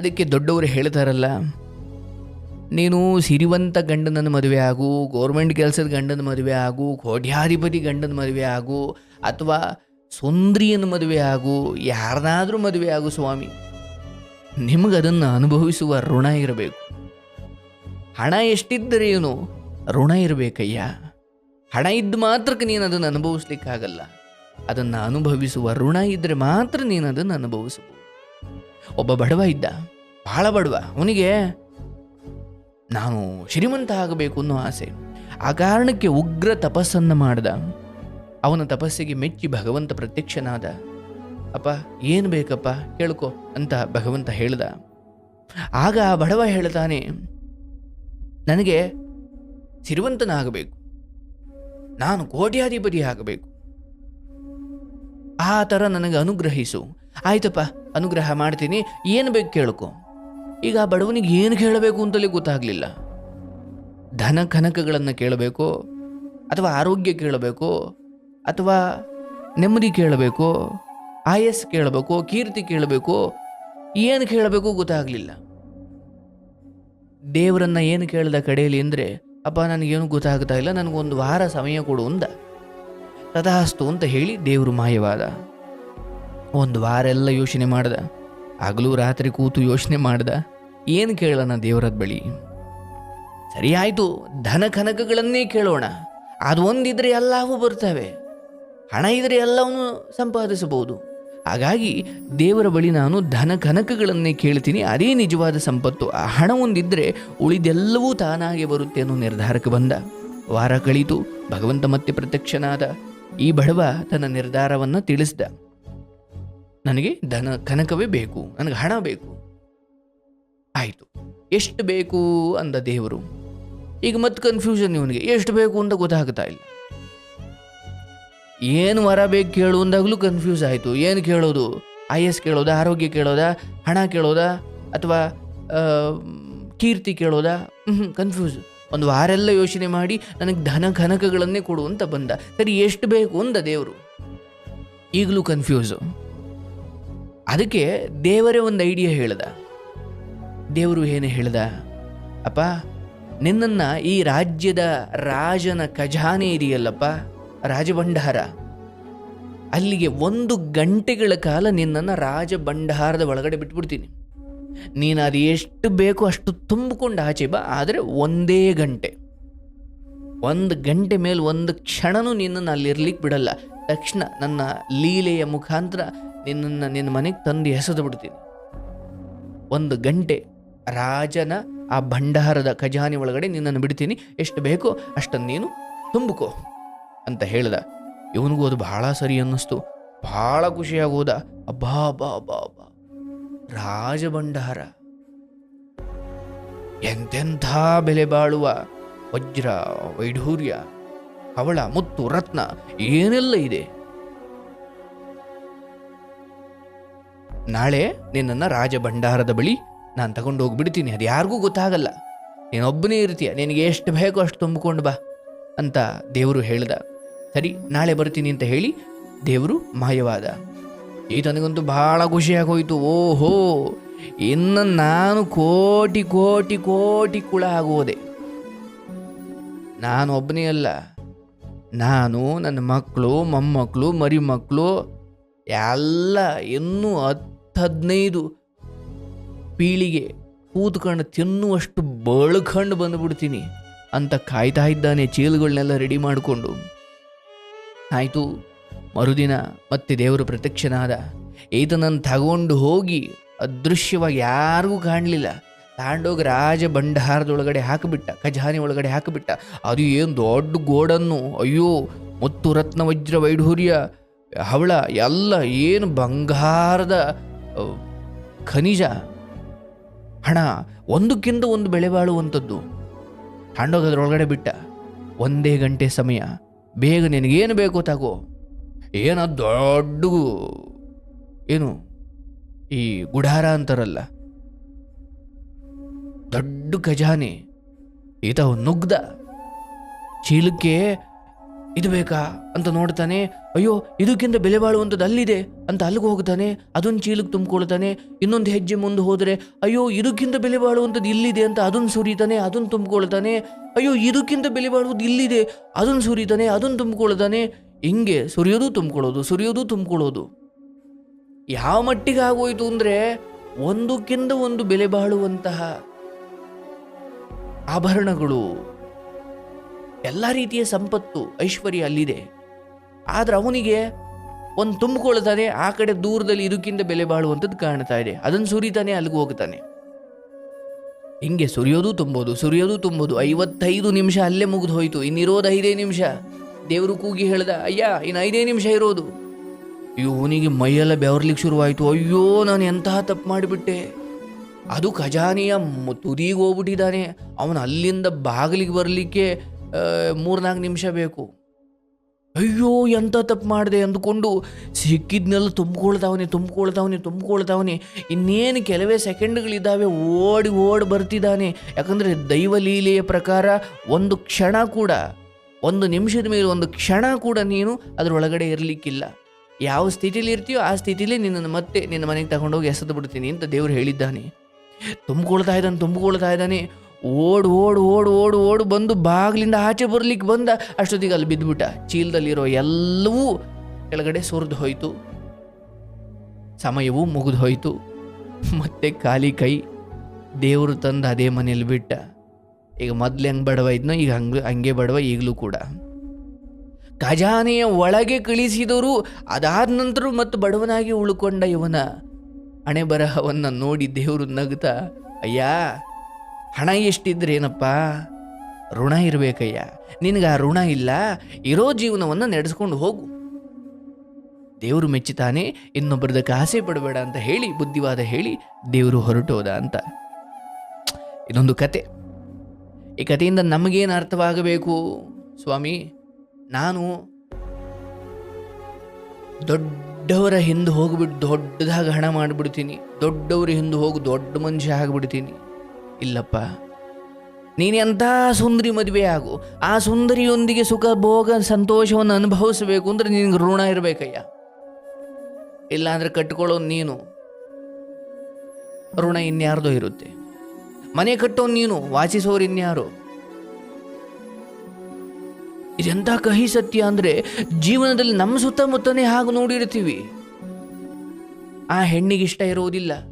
ಅದಕ್ಕೆ ದೊಡ್ಡವರು ಹೇಳ್ತಾರಲ್ಲ, ನೀನು ಸಿರಿವಂತ ಗಂಡನ ಮದುವೆ ಆಗು ಗೌರ್ಮೆಂಟ್ ಕೆಲಸದ ಗಂಡನ ಮದುವೆ ಆಗು, ಕೋಟ್ಯಾಧಿಪತಿ ಗಂಡನ ಮದುವೆ ಆಗು, ಅಥವಾ ಸುಂದ್ರಿಯನ ಮದುವೆ ಆಗು, ಯಾರನ್ನಾದರೂ ಮದುವೆ ಆಗು ಸ್ವಾಮಿ. ನಿಮಗದನ್ನು ಅನುಭವಿಸುವ ಋಣ ಇರಬೇಕು. ಹಣ ಎಷ್ಟಿದ್ದರೇನು ಋಣ ಇರಬೇಕಯ್ಯ. ಹಣ ಇದ್ದು ಮಾತ್ರಕ್ಕೆ ನೀನು ಅದನ್ನು ಅನುಭವಿಸ್ಲಿಕ್ಕಾಗಲ್ಲ. ಅದನ್ನು ಅನುಭವಿಸುವ ಋಣ ಇದ್ದರೆ ಮಾತ್ರ ನೀನು ಅದನ್ನು ಅನುಭವಿಸಬಹುದು ಒಬ್ಬ ಬಡವ ಇದ್ದ. ಬಹಳ ಬಡವ. ಅವನಿಗೆ ನಾನು ಶ್ರೀಮಂತ ಆಗಬೇಕು ಅನ್ನೋ ಆಸೆ. ಆ ಕಾರಣಕ್ಕೆ ಉಗ್ರ ತಪಸ್ಸನ್ನು ಮಾಡ್ದ. ಅವನ ತಪಸ್ಸಿಗೆ ಮೆಚ್ಚಿ ಭಗವಂತ ಪ್ರತ್ಯಕ್ಷನಾದ. ಅಪ್ಪ, ಏನು ಬೇಕಪ್ಪ? ಕೇಳ್ಕೊ ಅಂತ ಭಗವಂತ ಹೇಳ್ದ. ಆಗ ಆ ಬಡವ ಹೇಳ್ತಾನೆ, ನನಗೆ ಸಿರಿವಂತನಾಗಬೇಕು. ನಾನು ಕೋಟ್ಯಾಧಿಪತಿ ಆಗಬೇಕು. ಆ ಥರ ನನಗೆ ಅನುಗ್ರಹಿಸು. ಆಯ್ತಪ್ಪ ಅನುಗ್ರಹ ಮಾಡ್ತೀನಿ, ಏನು ಬೇಕು ಕೇಳ್ಕೊ. ಈಗ ಆ ಬಡವನಿಗೆ ಏನು ಕೇಳಬೇಕು ಅಂತಲೇ ಗೊತ್ತಾಗಲಿಲ್ಲ. ಧನ ಕನಕಗಳನ್ನು ಕೇಳಬೇಕು, ಅಥವಾ ಆರೋಗ್ಯ ಕೇಳಬೇಕು, ಅಥವಾ ನೆಮ್ಮದಿ ಕೇಳಬೇಕು ಆಯಸ್ ಕೇಳಬೇಕು, ಕೀರ್ತಿ ಕೇಳಬೇಕು, ಏನು ಕೇಳಬೇಕು ಗೊತ್ತಾಗಲಿಲ್ಲ. ದೇವರನ್ನ ಏನು ಕೇಳಿದ ಕಡೆಯಲ್ಲಿ ಅಂದರೆ, ಅಪ್ಪ ನನಗೇನು ಗೊತ್ತಾಗ್ತಾ ಇಲ್ಲ, ನನಗೊಂದು ವಾರ ಸಮಯ ಕೊಡು ಅಂದ. ತಥಾಸ್ತು ಅಂತ ಹೇಳಿ ದೇವರು ಮಾಯವಾದ. ಒಂದು ವಾರ ಎಲ್ಲ ಯೋಚನೆ ಮಾಡ್ದ. ಹಗಲು ರಾತ್ರಿ ಕೂತು ಯೋಚನೆ ಮಾಡ್ದ. ಏನು ಕೇಳೋಣ ದೇವರದ ಬಳಿ? ಸರಿ ಧನ ಕನಕಗಳನ್ನೇ ಕೇಳೋಣ. ಅದು ಒಂದಿದ್ರೆ ಎಲ್ಲವೂ ಬರ್ತವೆ. ಹಣ ಇದ್ರೆ ಎಲ್ಲವನ್ನು ಸಂಪಾದಿಸಬಹುದು. ಹಾಗಾಗಿ ದೇವರ ಬಳಿ ನಾನು ಧನ ಕನಕಗಳನ್ನೇ ಕೇಳ್ತೀನಿ. ಅದೇ ನಿಜವಾದ ಸಂಪತ್ತು. ಆ ಹಣ ಒಂದಿದ್ರೆ ಉಳಿದೆಲ್ಲವೂ ತಾನಾಗೆ ಬರುತ್ತೆ ಅನ್ನೋ ನಿರ್ಧಾರಕ್ಕೆ ಬಂದ. ವಾರ ಕಳೀತು, ಭಗವಂತ ಮತ್ತೆ ಪ್ರತ್ಯಕ್ಷನಾದ. ಈ ಬಡವ ತನ್ನ ನಿರ್ಧಾರವನ್ನು ತಿಳಿಸ್ದ. ನನಗೆ ಧನ, ಕನಕವೇ ಬೇಕು, ನನಗೆ ಹಣ ಬೇಕು. ಆಯಿತು. ಎಷ್ಟು ಬೇಕು ಅಂದ ದೇವರು. ಈಗ ಮತ್ತೆ ಕನ್ಫ್ಯೂಷನ್ ಇವನಿಗೆ. ಎಷ್ಟು ಬೇಕು ಅಂತ ಗೊತ್ತಾಗ್ತಾ ಇಲ್ಲ. ಏನು ವರ ಬೇಕು ಕೇಳು ಅಂದಾಗಲೂ ಕನ್ಫ್ಯೂಸ್ ಆಯಿತು. ಏನು ಕೇಳೋದು? ಐ ಎಸ್ ಕೇಳೋದಾ? ಆರೋಗ್ಯ ಕೇಳೋದಾ? ಹಣ ಕೇಳೋದಾ? ಅಥವಾ ಕೀರ್ತಿ ಕೇಳೋದಾ? ಕನ್ಫ್ಯೂಸ್ ಒಂದು ವಾರೆಲ್ಲ ಯೋಚನೆ ಮಾಡಿ ನನಗೆ ಧನ, ಕನಕಗಳನ್ನೇ ಕೊಡು ಅಂತ ಬಂದ. ಸರಿ, ಎಷ್ಟು ಬೇಕು ಅಂದ ದೇವರು. ಈಗಲೂ ಕನ್ಫ್ಯೂಸು ಅದಕ್ಕೆ ದೇವರೇ ಒಂದು ಐಡಿಯಾ ಹೇಳ್ದ. ದೇವರು ಏನು ಹೇಳ್ದ? ಅಪ್ಪ, ನಿನ್ನನ್ನು ಈ ರಾಜ್ಯದ ರಾಜನ ಖಜಾನೆ ಇದೆಯಲ್ಲಪ್ಪ, ರಾಜಭಂಡಾರ. ಅಲ್ಲಿಗೆ ಒಂದು ಗಂಟೆಗಳ ಕಾಲ ನಿನ್ನನ್ನು ರಾಜಭಂಡಾರದ ಒಳಗಡೆ ಬಿಟ್ಬಿಡ್ತೀನಿ. ನೀನು ಅದು ಎಷ್ಟು ಬೇಕೋ ಅಷ್ಟು ತುಂಬಿಕೊಂಡು ಆಚೆ ಬಾ, ಆದರೆ ಒಂದೇ ಗಂಟೆ. ಒಂದು ಗಂಟೆ ಮೇಲೆ ಒಂದು ಕ್ಷಣನೂ ನಿನ್ನನ್ನು ಅಲ್ಲಿರ್ಲಿಕ್ಕೆ ಬಿಡಲ್ಲ. ತಕ್ಷಣ ನನ್ನ ಲೀಲೆಯ ಮುಖಾಂತರ ನಿನ್ನನ್ನು ನಿನ್ನ ಮನೆಗೆ ತಂದು ಎಸೆದು ಬಿಡ್ತೀನಿ. ಒಂದು ಗಂಟೆ ರಾಜನ ಆ ಭಂಡಾರದ ಖಜಾನೆ ಒಳಗಡೆ ನಿನ್ನನ್ನು ಬಿಡ್ತೀನಿ. ಎಷ್ಟು ಬೇಕೋ ಅಷ್ಟನ್ನು ನೀನು ತುಂಬಿಕೋ ಅಂತ ಹೇಳ್ದ. ಇವನಿಗೂ ಅದು ಬಹಳ ಸರಿ ಅನ್ನಿಸ್ತು. ಬಹಳ ಖುಷಿಯಾಗೋದ ಅಬ್ಬಾ ಬಾ ಬಾ ಅಬ್ಬಾ. ರಾಜಭಂಡಾರ. ಎಂತೆಂಥ ಬೆಲೆ ಬಾಳುವ ವಜ್ರ ವೈಢೂರ್ಯ ಅವಳ ಮುತ್ತು, ರತ್ನ ಏನೆಲ್ಲ ಇದೆ? ನಾಳೆ ನಿನ್ನನ್ನು ರಾಜಭಂಡಾರದ ಬಳಿ ನಾನು ತಗೊಂಡು ಹೋಗ್ಬಿಡ್ತೀನಿ. ಅದು ಯಾರಿಗೂ ಗೊತ್ತಾಗಲ್ಲ. ನೀನೊಬ್ಬನೇ ಇರ್ತೀಯ. ನಿನಗೆ ಎಷ್ಟು ಬೇಕೋ ಅಷ್ಟು ತುಂಬಿಕೊಂಡು ಬಾ ಅಂತ ದೇವರು ಹೇಳ್ದ. ಸರಿ, ನಾಳೆ ಬರ್ತೀನಿ ಅಂತ ಹೇಳಿ ದೇವರು ಮಾಯವಾದ. ಈತನಿಗಂತೂ ಭಾಳ ಖುಷಿಯಾಗೋಯ್ತು. ಓಹೋ, ಇನ್ನು ನಾನು ಕೋಟಿ ಕೋಟಿ ಕೋಟಿ ಕುಳ ಆಗೋದೆ. ನಾನು ಒಬ್ಬನೇ ಅಲ್ಲ. ನಾನು ನನ್ನ ಮಕ್ಕಳು ಮೊಮ್ಮಕ್ಕಳು ಮರಿ ಮಕ್ಕಳು ಎಲ್ಲ ಇನ್ನೂ ಹತ್ತು ಹದಿನೈದು ಪೀಳಿಗೆ ಕೂತ್ಕೊಂಡು ತಿನ್ನುವಷ್ಟು ಬಳ್ಕಂಡು ಬಂದುಬಿಡ್ತೀನಿ ಅಂತ ಕಾಯ್ತಾ ಇದ್ದಾನೆ ಚೀಲಗಳನ್ನೆಲ್ಲ ರೆಡಿ ಮಾಡಿಕೊಂಡು. ಆಯಿತು, ಮರುದಿನ ಮತ್ತೆ ದೇವರು ಪ್ರತ್ಯಕ್ಷನಾದ. ಈತನನ್ನು ತಗೊಂಡು ಹೋಗಿ ಅದೃಶ್ಯವಾಗಿ ಯಾರಿಗೂ ಕಾಣಲಿಲ್ಲ. ತಾಂಡೋಗಿ ರಾಜ ಭಂಡಾರದೊಳಗಡೆ ಹಾಕಿಬಿಟ್ಟ, ಖಜಾನೆ ಒಳಗಡೆ ಹಾಕಿಬಿಟ್ಟ. ಅದು ಏನು ದೊಡ್ಡ ಗೋಡನ್ನು, ಅಯ್ಯೋ, ಮುತ್ತು ರತ್ನ ವಜ್ರ ವೈಢೂರ್ಯ ಹವಳ, ಎಲ್ಲ ಏನು ಬಂಗಾರದ ಖನಿಜ, ಹಣ, ಒಂದಕ್ಕಿಂತ ಒಂದು ಬೆಳೆ ಬಾಳುವಂಥದ್ದು ಹಣ್ಣೋಗೋದ್ರೊಳಗಡೆ ಬಿಟ್ಟ. ಒಂದೇ ಗಂಟೆ ಸಮಯ. ಬೇಗ ನಿನಗೇನು ಬೇಕೋ ತಗೋ. ಏನೋ ದೊಡ್ಡ, ಏನು, ಈ ಗುಡಾರ ಅಂತಾರಲ್ಲ. ದೊಡ್ಡ ಖಜಾನೆ. ಈತ ನುಗ್ದ. ಚೀಲಕ್ಕೆ ಇದು ಬೇಕಾ ಅಂತ ನೋಡ್ತಾನೆ, ಅಯ್ಯೋ, ಇದಕ್ಕಿಂತ ಬೆಲೆ ಬಾಳುವಂಥದ್ದು ಅಲ್ಲಿದೆ ಅಂತ ಅಲ್ಲಿಗೆ ಹೋಗ್ತಾನೆ, ಅದೊಂದು ಚೀಲಕ್ಕೆ ತುಂಬಿಕೊಳ್ತಾನೆ, ಇನ್ನೊಂದು ಹೆಜ್ಜೆ ಮುಂದೆ ಹೋದರೆ, ಅಯ್ಯೋ, ಇದಕ್ಕಿಂತ ಬೆಲೆ ಬಾಳುವಂಥದ್ದು ಇಲ್ಲಿದೆ ಅಂತ ಅದನ್ನು ಸುರಿತಾನೆ ಅದನ್ನು ತುಂಬಿಕೊಳ್ತಾನೆ, ಅಯ್ಯೋ, ಇದಕ್ಕಿಂತ ಬೆಲೆ ಬಾಳುವುದು ಇಲ್ಲಿದೆ ಅದನ್ನು ಸುರಿತಾನೆ ಅದನ್ನು ತುಂಬಿಕೊಳ್ತಾನೆ, ಹಿಂಗೆ ಸುರಿಯೋದು ತುಂಬಿಕೊಳ್ಳೋದು ಸುರಿಯೋದು ತುಂಬಿಕೊಳ್ಳೋದು. ಯಾವ ಮಟ್ಟಿಗೆ ಆಗೋಯ್ತು ಅಂದರೆ, ಒಂದಕ್ಕಿಂತ ಒಂದು ಬೆಲೆ ಬಾಳುವಂತಹ ಆಭರಣಗಳು. ಎಲ್ಲ ರೀತಿಯ ಸಂಪತ್ತು ಐಶ್ವರ್ಯ ಅಲ್ಲಿದೆ. ಆದರೆ ಅವನಿಗೆ ಒಂದು ತುಂಬಿಕೊಳ್ತಾನೆ ಆ ಕಡೆ ದೂರದಲ್ಲಿ ಇದಕ್ಕಿಂತ ಬೆಲೆ ಬಾಳುವಂಥದ್ದು ಕಾಣ್ತಾ ಇದೆ. ಅದನ್ನು ಸುರಿತಾನೆ, ಅಲ್ಲಿಗೆ ಹೋಗ್ತಾನೆ. ಹಿಂಗೆ ಸುರಿಯೋದು ತುಂಬೋದು ಸುರಿಯೋದು ತುಂಬೋದು. ಐವತ್ತೈದು ನಿಮಿಷ ಅಲ್ಲೇ ಮುಗಿದು ಹೋಯಿತು. ಇನ್ನಿರೋದು ಐದೇ ನಿಮಿಷ. ದೇವರು ಕೂಗಿ ಹೇಳ್ದ, ಅಯ್ಯ ಇನ್ನು ಐದೇ ನಿಮಿಷ ಇರೋದು. ಇವನಿಗೆ ಮೈಯೆಲ್ಲ ಬೆವರ್ಲಿಕ್ಕೆ ಶುರುವಾಯಿತು. ಅಯ್ಯೋ, ನಾನು ಎಂತಹ ತಪ್ಪು ಮಾಡಿಬಿಟ್ಟೆ. ಅದು ಖಜಾನೆಯ ತುದಿಗೆ ಹೋಗ್ಬಿಟ್ಟಿದ್ದಾನೆ. ಅವನು ಅಲ್ಲಿಂದ ಬಾಗಿಲಿಗೆ ಬರಲಿಕ್ಕೆ ಮೂರ್ನಾಲ್ಕು ನಿಮಿಷ ಬೇಕು. ಅಯ್ಯೋ, ಎಂತ ತಪ್ಪು ಮಾಡಿದೆ ಅಂದ್ಕೊಂಡು ಸಿಕ್ಕಿದ್ನೆಲ್ಲ ತುಂಬಿಕೊಳ್ತಾವನೆ ತುಂಬಿಕೊಳ್ತಾವನೆ ತುಂಬಿಕೊಳ್ತಾವನೆ. ಇನ್ನೇನು ಕೆಲವೇ ಸೆಕೆಂಡ್ಗಳಿದ್ದಾವೆ ಓಡಿ ಓಡಿ ಬರ್ತಿದ್ದಾನೆ. ಯಾಕಂದರೆ ದೈವಲೀಲೆಯ ಪ್ರಕಾರ ಒಂದು ಕ್ಷಣ ಕೂಡ, ಒಂದು ನಿಮಿಷದ ಮೇಲೆ ಒಂದು ಕ್ಷಣ ಕೂಡ ನೀನು ಅದರೊಳಗಡೆ ಇರಲಿಕ್ಕಿಲ್ಲ. ಯಾವ ಸ್ಥಿತಿಲಿ ಇರ್ತೀಯೋ ಆ ಸ್ಥಿತಿಲಿ ನಿನ್ನನ್ನು ಮತ್ತೆ ನಿನ್ನ ಮನೆಗೆ ತಗೊಂಡೋಗಿ ಎಸೆದು ಬಿಡ್ತೀನಿ ಅಂತ ದೇವರು ಹೇಳಿದ್ದಾನೆ. ತುಂಬ್ಕೊಳ್ತಾ ಇದ್ದಾನೆ ತುಂಬ್ಕೊಳ್ತಾ ಇದ್ದಾನೆ. ಓಡ್ ಓಡ್ ಓಡ್ ಓಡ್ ಓಡ್ ಬಂದು ಬಾಗಿಲಿಂದ ಆಚೆ ಬರ್ಲಿಕ್ಕೆ ಬಂದ ಅಷ್ಟೊತ್ತಿಗೆ ಅಲ್ಲಿ ಬಿದ್ದುಬಿಟ್ಟ ಚೀಲದಲ್ಲಿರೋ ಎಲ್ಲವೂ ಕೆಳಗಡೆ ಸುರಿದು ಹೋಯಿತು. ಸಮಯವೂ ಮುಗಿದು ಹೋಯಿತು. ಮತ್ತೆ ಖಾಲಿ ಕೈ ದೇವರು ತಂದು ಅದೇ ಮನೇಲಿ ಬಿಟ್ಟ. ಈಗ ಮೊದ್ಲು ಹೆಂಗೆ ಬಡವ ಇದ್ನೋ ಈಗ ಹಂಗೆ ಹಂಗೆ ಬಡವ ಈಗಲೂ ಕೂಡ. ಖಜಾನೆಯ ಒಳಗೆ ಕಳಿಸಿದರು ಅದಾದ ನಂತರ ಮತ್ತು ಬಡವನಾಗಿ ಉಳ್ಕೊಂಡ ಇವನ ಹಣೆ ಬರಹವನ್ನು ನೋಡಿ ದೇವರು ನಗ್ತಾ, ಅಯ್ಯ ಹಣ ಎಷ್ಟಿದ್ರೇನಪ್ಪ ಋಣ ಇರಬೇಕಯ್ಯ. ನಿನಗೆ ಆ ಋಣ ಇಲ್ಲ, ಇರೋ ಜೀವನವನ್ನು ನಡೆಸ್ಕೊಂಡು ಹೋಗು. ದೇವರು ಮೆಚ್ಚಿತಾನೆ, ಇನ್ನೊಬ್ಬರದಕ್ಕೆ ಆಸೆ ಪಡಬೇಡ ಅಂತ ಹೇಳಿ, ಬುದ್ಧಿವಾದ ಹೇಳಿ ದೇವರು ಹೊರಟೋದ ಅಂತ. ಇದೊಂದು ಕತೆ. ಈ ಕಥೆಯಿಂದ ನಮಗೇನು ಅರ್ಥವಾಗಬೇಕು? ಸ್ವಾಮಿ, ನಾನು ದೊಡ್ಡವರ ಹಿಂದೆ ಹೋಗ್ಬಿಟ್ಟು ದೊಡ್ಡದಾಗಿ ಹಣ ಮಾಡಿಬಿಡ್ತೀನಿ. ದೊಡ್ಡವರ ಹಿಂದೆ ಹೋಗಿ, ದೊಡ್ಡ ಮನುಷ್ಯ ಆಗಿಬಿಡ್ತೀನಿ. ಇಲ್ಲಪ್ಪ. ನೀನು ಎಂಥ ಸುಂದರಿ ಮದುವೆ ಆಗು. ಆ ಸುಂದರಿಯೊಂದಿಗೆ ಸುಖ, ಭೋಗ, ಸಂತೋಷವನ್ನು ಅನುಭವಿಸಬೇಕು ಅಂದ್ರೆ ನಿನಗೆ ಋಣ ಇರಬೇಕಯ್ಯ. ಇಲ್ಲಾಂದ್ರೆ ಕಟ್ಕೊಳ್ಳೋ ನೀನು. ಋಣ ಇನ್ಯಾರ್ದೋ ಇರುತ್ತೆ. ಮನೆ ಕಟ್ಟೋ ನೀನು, ವಾಸಿಸೋರು ಇನ್ಯಾರು? ಇದೆಂಥ ಕಹಿ ಸತ್ಯ ಅಂದರೆ ಜೀವನದಲ್ಲಿ ನಮ್ಮ ಸುತ್ತಮುತ್ತನೇ ಹಾಗೆ ನೋಡಿರ್ತೀವಿ. ಆ ಹೆಣ್ಣಿಗೆ ಇಷ್ಟ ಇರೋದಿಲ್ಲ.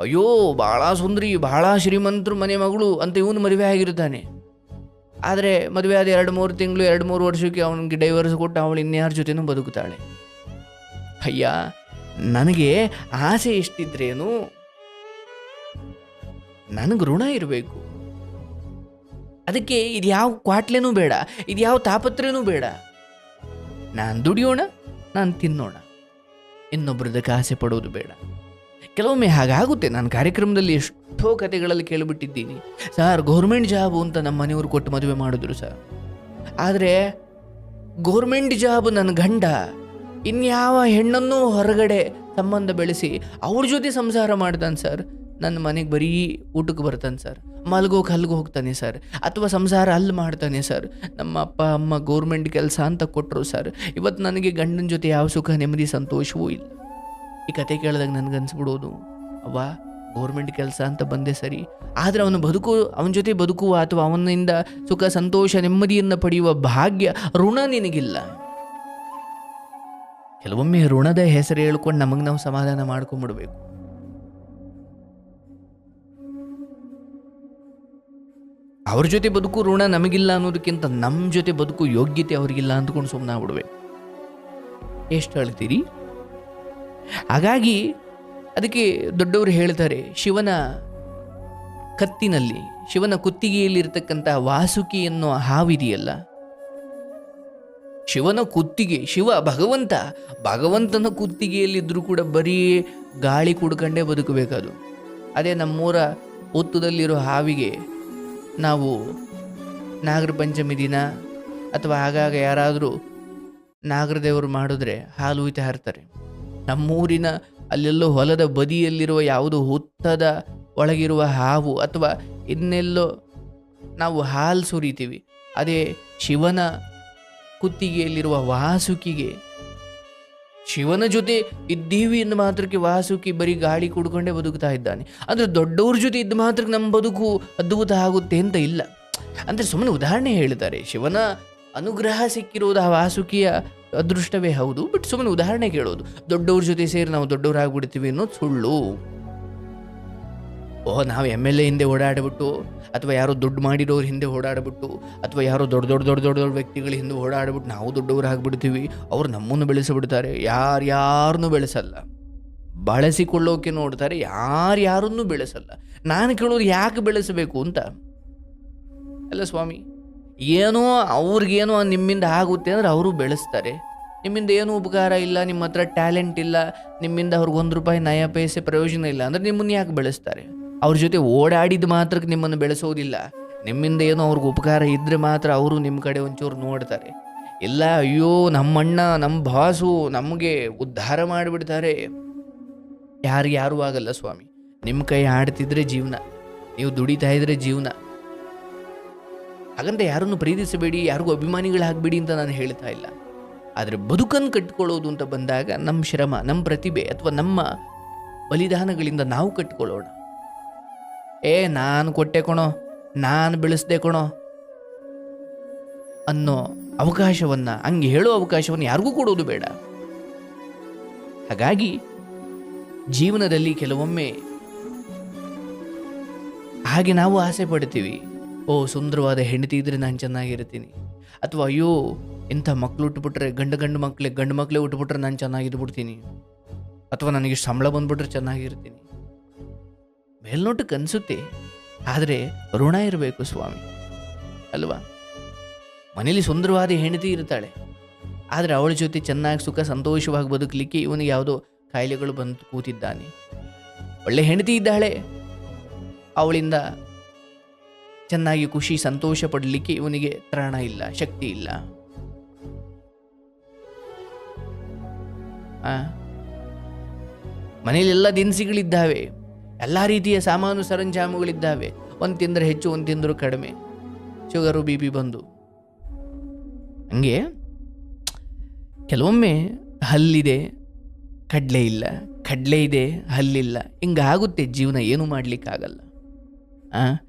ಅಯ್ಯೋ ಭಾಳ ಸುಂದರಿ ಭಾಳ ಶ್ರೀಮಂತರು ಮನೆ ಮಗಳು ಅಂತ ಇವನು ಮದುವೆ ಆಗಿರ್ತಾನೆ. ಆದರೆ ಮದುವೆ ಆದ ಎರಡು ಮೂರು ತಿಂಗಳು, ಎರಡು ಮೂರು ವರ್ಷಕ್ಕೆ ಅವನಿಗೆ ಡೈವರ್ಸ್ ಕೊಟ್ಟು ಅವಳು ಇನ್ಯಾರ ಜೊತೆನೂ ಬದುಕುತ್ತಾಳೆ. ಅಯ್ಯ, ನನಗೆ ಆಸೆ ಎಷ್ಟಿದ್ರೇನು? ನನಗೆ ಋಣ ಇರಬೇಕು. ಅದಕ್ಕೆ ಇದು ಯಾವ ಕ್ವಾಟ್ಲೆನೂ ಬೇಡ, ಇದು ಯಾವ ತಾಪತ್ರೆನೂ ಬೇಡ. ನಾನು ದುಡಿಯೋಣ, ನಾನು ತಿನ್ನೋಣ. ಇನ್ನೊಬ್ಬರದಕ್ಕೆ ಆಸೆ ಪಡೋದು ಬೇಡ. ಕೆಲವೊಮ್ಮೆ ಹಾಗಾಗುತ್ತೆ. ನಾನು ಕಾರ್ಯಕ್ರಮದಲ್ಲಿ ಎಷ್ಟೋ ಕಥೆಗಳಲ್ಲಿ ಕೇಳಿಬಿಟ್ಟಿದ್ದೀನಿ. ಸರ್, ಗೌರ್ಮೆಂಟ್ ಜಾಬು ಅಂತ ನಮ್ಮ ಮನೆಯವರು ಕೊಟ್ಟು ಮದುವೆ ಮಾಡಿದ್ರು ಸರ್. ಆದರೆ ಗೌರ್ಮೆಂಟ್ ಜಾಬ್ ನನ್ನ ಗಂಡ ಇನ್ಯಾವ ಹೆಣ್ಣನ್ನೂ ಹೊರಗಡೆ ಸಂಬಂಧ ಬೆಳೆಸಿ ಅವ್ರ ಜೊತೆ ಸಂಸಾರ ಮಾಡ್ತಾನೆ ಸರ್. ನನ್ನ ಮನೆಗೆ ಬರೀ ಊಟಕ್ಕೆ ಬರ್ತಾನೆ ಸರ್. ಮಲ್ಗೋಕೆ ಅಲ್ಲಿಗೆ ಹೋಗ್ತಾನೆ ಸರ್. ಅಥವಾ ಸಂಸಾರ ಅಲ್ಲಿ ಮಾಡ್ತಾನೆ ಸರ್. ನಮ್ಮ ಅಪ್ಪ, ಅಮ್ಮ ಗೌರ್ಮೆಂಟ್ ಕೆಲಸ ಅಂತ ಕೊಟ್ಟರು ಸರ್. ಇವತ್ತು ನನಗೆ ಗಂಡನ ಜೊತೆ ಯಾವ ಸುಖ, ನೆಮ್ಮದಿ, ಸಂತೋಷವೂ ಇಲ್ಲ. ಈ ಕತೆ ಕೇಳಿದಾಗ ನನಗನ್ಸ್ಬಿಡೋದು ಅವ್ವ ಗೌರ್ಮೆಂಟ್ ಕೆಲಸ ಅಂತ ಬಂದೆ ಸರಿ, ಆದರೆ ಅವನು ಬದುಕು, ಅವನ ಜೊತೆ ಬದುಕುವ ಅಥವಾ ಅವನಿಂದ ಸುಖ, ಸಂತೋಷ, ನೆಮ್ಮದಿಯನ್ನು ಪಡೆಯುವ ಭಾಗ್ಯ, ಋಣ ನಿನಗಿಲ್ಲ. ಕೆಲವೊಮ್ಮೆ ಋಣದ ಹೆಸರು ಹೇಳ್ಕೊಂಡು ನಮಗೆ ನಾವು ಸಮಾಧಾನ ಮಾಡ್ಕೊಂಡ್ಬಿಡ್ಬೇಕು ಅವ್ರ ಜೊತೆ ಬದುಕು ಋಣ ನಮಗಿಲ್ಲ ಅನ್ನೋದಕ್ಕಿಂತ ನಮ್ಮ ಜೊತೆ ಬದುಕು ಯೋಗ್ಯತೆ ಅವ್ರಿಗಿಲ್ಲ ಅಂದ್ಕೊಂಡು ಸುಮ್ಮನೆ ಬಿಡ್ಬೇಕು ಎಷ್ಟು ಹೇಳ್ತೀರಿ? ಹಾಗಾಗಿ ಅದಕ್ಕೆ ದೊಡ್ಡವರು ಹೇಳ್ತಾರೆ, ಶಿವನ ಕತ್ತಿನಲ್ಲಿ, ಶಿವನ ಕುತ್ತಿಗೆಯಲ್ಲಿ ಇರತಕ್ಕಂಥ ವಾಸುಕಿ ಅನ್ನೋ ಹಾವಿದೆಯಲ್ಲ? ಶಿವನ ಕುತ್ತಿಗೆ, ಶಿವ, ಭಗವಂತ, ಭಗವಂತನ ಕುತ್ತಿಗೆಯಲ್ಲಿದ್ದರೂ ಕೂಡ ಬರೀ ಗಾಳಿ ಕುಡ್ಕಂಡೇ ಬದುಕಬೇಕದು. ಅದೇ ನಮ್ಮೂರ ಒತ್ತುದಲ್ಲಿರೋ ಹಾವಿಗೆ ನಾವು ನಾಗರ ಪಂಚಮಿ ದಿನ ಅಥವಾ ಆಗಾಗ ಯಾರಾದರೂ ನಾಗರದೇವರು ಮಾಡಿದ್ರೆ ಹಾಲು ಉಯ್ತಾ ಇರ್ತಾರೆ ನಮ್ಮೂರಿನ ಅಲ್ಲೆಲ್ಲೋ ಹೊಲದ ಬದಿಯಲ್ಲಿರುವ ಯಾವುದೋ ಹುತ್ತದ ಒಳಗಿರುವ ಹಾವು ಅಥವಾ ಇನ್ನೆಲ್ಲೋ ನಾವು ಹಾಲು ಸುರಿತೀವಿ. ಅದೇ ಶಿವನ ಕುತ್ತಿಗೆಯಲ್ಲಿರುವ ವಾಸುಕಿಗೆ. ಶಿವನ ಜೊತೆ ಇದ್ದೀವಿ ಎಂದು ಮಾತ್ರಕ್ಕೆ ವಾಸುಕಿ ಬರೀ ಗಾಳಿ ಕುಡ್ಕೊಂಡೇ ಬದುಕ್ತಾ ಇದ್ದಾನೆ. ಅಂದರೆ ದೊಡ್ಡವ್ರ ಜೊತೆ ಇದ್ದ ಮಾತ್ರಕ್ಕೆ ನಮ್ಮ ಬದುಕು ಅದ್ಭುತ ಆಗುತ್ತೆ ಅಂತ ಇಲ್ಲ. ಅಂದರೆ ಸುಮ್ಮನೆ ಉದಾಹರಣೆ ಹೇಳಿದ್ದಾರೆ ಶಿವನ ಅನುಗ್ರಹ ಸಿಕ್ಕಿರುವುದು ಆ ವಾಸುಕಿಯ ಅದೃಷ್ಟವೇ ಹೌದು ಬಟ್ ಸುಮ್ಮನೆ ಉದಾಹರಣೆ ಕೇಳೋದು. ದೊಡ್ಡವ್ರ ಜೊತೆ ಸೇರಿ ನಾವು ದೊಡ್ಡವರಾಗ್ಬಿಡ್ತೀವಿ ಅನ್ನೋದು ಸುಳ್ಳು. ಓಹ್ ನಾವು ಎಂ ಎಲ್ ಎ ಹಿಂದೆ ಓಡಾಡ್ಬಿಟ್ಟು, ಅಥವಾ ಯಾರೋ ದುಡ್ಡು ಮಾಡಿರೋರು ಹಿಂದೆ ಓಡಾಡ್ಬಿಟ್ಟು, ಅಥವಾ ಯಾರೋ ದೊಡ್ಡ ದೊಡ್ಡ ದೊಡ್ಡ ದೊಡ್ಡ ದೊಡ್ಡ ವ್ಯಕ್ತಿಗಳ ಹಿಂದೆ ಓಡಾಡ್ಬಿಟ್ಟು ನಾವು ದೊಡ್ಡವರಾಗ್ಬಿಡ್ತೀವಿ ಅವ್ರು ನಮ್ಮನ್ನು ಬೆಳೆಸಿಬಿಡ್ತಾರೆ. ಯಾರ್ಯಾರನ್ನೂ ಬೆಳೆಸಲ್ಲ. ಬಳಸಿಕೊಳ್ಳೋಕೆ ನೋಡ್ತಾರೆ ಯಾರ್ಯಾರನ್ನೂ ಬೆಳೆಸಲ್ಲ. ನಾನು ಕೇಳೋರು ಯಾಕೆ ಬೆಳೆಸಬೇಕು ಅಂತ? ಅಲ್ಲ ಸ್ವಾಮಿ ಏನೋ ಅವ್ರಿಗೇನೋ ನಿಮ್ಮಿಂದ ಆಗುತ್ತೆ ಅಂದ್ರೆ ಅವರು ಬೆಳೆಸ್ತಾರೆ. ನಿಮ್ಮಿಂದ ಏನೂ ಉಪಕಾರ ಇಲ್ಲ, ನಿಮ್ಮ ಹತ್ರ ಟ್ಯಾಲೆಂಟ್ ಇಲ್ಲ, ನಿಮ್ಮಿಂದ ಅವ್ರಿಗೆ ಒಂದು ರೂಪಾಯಿ ನಯ, ಪೈಸೆ ಪ್ರಯೋಜನ ಇಲ್ಲ ಅಂದ್ರೆ ನಿಮ್ಮನ್ನು ಯಾಕೆ ಬೆಳೆಸ್ತಾರೆ? ಅವ್ರ ಜೊತೆ ಓಡಾಡಿದ ಮಾತ್ರಕ್ಕೆ ನಿಮ್ಮನ್ನು ಬೆಳೆಸೋದಿಲ್ಲ. ನಿಮ್ಮಿಂದ ಏನೋ ಅವ್ರಿಗೆ ಉಪಕಾರ ಇದ್ರೆ ಮಾತ್ರ ಅವರು ನಿಮ್ಮ ಕಡೆ ಒಂಚೂರು ನೋಡ್ತಾರೆ. ಇಲ್ಲ, ಅಯ್ಯೋ, ನಮ್ಮಣ್ಣ ನಮ್ಮ ಬಾಸು ನಮಗೆ ಉದ್ಧಾರ ಮಾಡಿಬಿಡ್ತಾರೆ. ಯಾರು ಯಾರೂ ಆಗಲ್ಲ ಸ್ವಾಮಿ. ನಿಮ್ಮ ಕೈ ಆಡ್ತಿದ್ರೆ ಜೀವನ. ನೀವು ದುಡಿತಾ ಇದ್ರೆ ಜೀವನ. ಹಾಗಂತ ಯಾರನ್ನು ಪ್ರೀತಿಸಬೇಡಿ, ಯಾರಿಗೂ ಅಭಿಮಾನಿಗಳಾಗಬೇಡಿ ಅಂತ ನಾನು ಹೇಳ್ತಾ ಇಲ್ಲ. ಆದರೆ ಬದುಕನ್ನು ಕಟ್ಕೊಳ್ಳೋದು ಅಂತ ಬಂದಾಗ ನಮ್ಮ ಶ್ರಮ, ನಮ್ಮ ಪ್ರತಿಭೆ ಅಥವಾ ನಮ್ಮ ಬಲಿದಾನಗಳಿಂದ ನಾವು ಕಟ್ಕೊಳ್ಳೋಣ ಏ, ನಾನು ಕೊಟ್ಟೆ ಕೊಣೋ, ನಾನು ಬೆಳೆಸ್ದೆ ಕೊಣೋ ಅನ್ನೋ ಅವಕಾಶವನ್ನು, ಹಂಗೆ ಹೇಳೋ ಅವಕಾಶವನ್ನು ಯಾರಿಗೂ ಕೊಡೋದು ಬೇಡ. ಹಾಗಾಗಿ ಜೀವನದಲ್ಲಿ ಕೆಲವೊಮ್ಮೆ ಹಾಗೆ ನಾವು ಆಸೆ ಪಡ್ತೀವಿ. ಓ, ಸುಂದರವಾದ ಹೆಂಡತಿ ಇದ್ದರೆ ನಾನು ಚೆನ್ನಾಗಿರ್ತೀನಿ. ಅಥವಾ ಅಯ್ಯೋ ಇಂಥ ಮಕ್ಕಳು ಉಟ್ಬಿಟ್ರೆ, ಗಂಡು ಗಂಡು ಮಕ್ಕಳೇ ಗಂಡು ಮಕ್ಕಳೇ ಉಟ್ಬಿಟ್ರೆ ನಾನು ಚೆನ್ನಾಗಿದ್ಬಿಡ್ತೀನಿ ಅಥವಾ ನನಗೆ ಸಂಬಳ ಬಂದುಬಿಟ್ರೆ ಚೆನ್ನಾಗಿರ್ತೀನಿ. ಮೇಲ್ನೋಟಕ್ಕೆ ಅನಿಸುತ್ತೆ, ಆದರೆ ಋಣ ಇರಬೇಕು ಸ್ವಾಮಿ. ಅಲ್ವಾ? ಮನೇಲಿ ಸುಂದರವಾದ ಹೆಂಡತಿ ಇರ್ತಾಳೆ. ಆದರೆ ಅವಳ ಜೊತೆ ಚೆನ್ನಾಗಿ ಸುಖ ಸಂತೋಷವಾಗಿ ಬದುಕಲಿಕ್ಕೆ ಇವನಿಗೆ ಯಾವುದೋ ಕಾಯಿಲೆಗಳು ಬಂದು ಕೂತಿದ್ದಾನೆ. ಒಳ್ಳೆ ಹೆಂಡತಿ ಇದ್ದಾಳೆ. ಅವಳಿಂದ ಚೆನ್ನಾಗಿ ಖುಷಿ, ಸಂತೋಷ ಪಡಲಿಕ್ಕೆ ಇವನಿಗೆ ತ್ರಾಣ ಇಲ್ಲ, ಶಕ್ತಿ ಇಲ್ಲ. ಮನೆಯಲ್ಲಿ ಎಲ್ಲ ದಿನಸಿಗಳಿದ್ದಾವೆ. ಎಲ್ಲ ರೀತಿಯ ಸಾಮಾನು ಸರಂಜಾಮುಗಳಿದ್ದಾವೆ. ಒಂದು ತಿಂದರೆ ಹೆಚ್ಚು, ಒಂದು ತಿಂದರೂ ಕಡಿಮೆ. ಶುಗರು, ಬಿ ಪಿ ಬಂದು. ಹಂಗೆ ಕೆಲವೊಮ್ಮೆ ಹಲ್ಲಿದೆ, ಕಡಲೆ ಇಲ್ಲ, ಕಡಲೆ ಇದೆ, ಹಲ್ಲಿಲ್ಲ. ಹಿಂಗಾಗುತ್ತೆ, ಜೀವನ ಏನು ಮಾಡಲಿಕ್ಕಾಗಲ್ಲ. ಆ?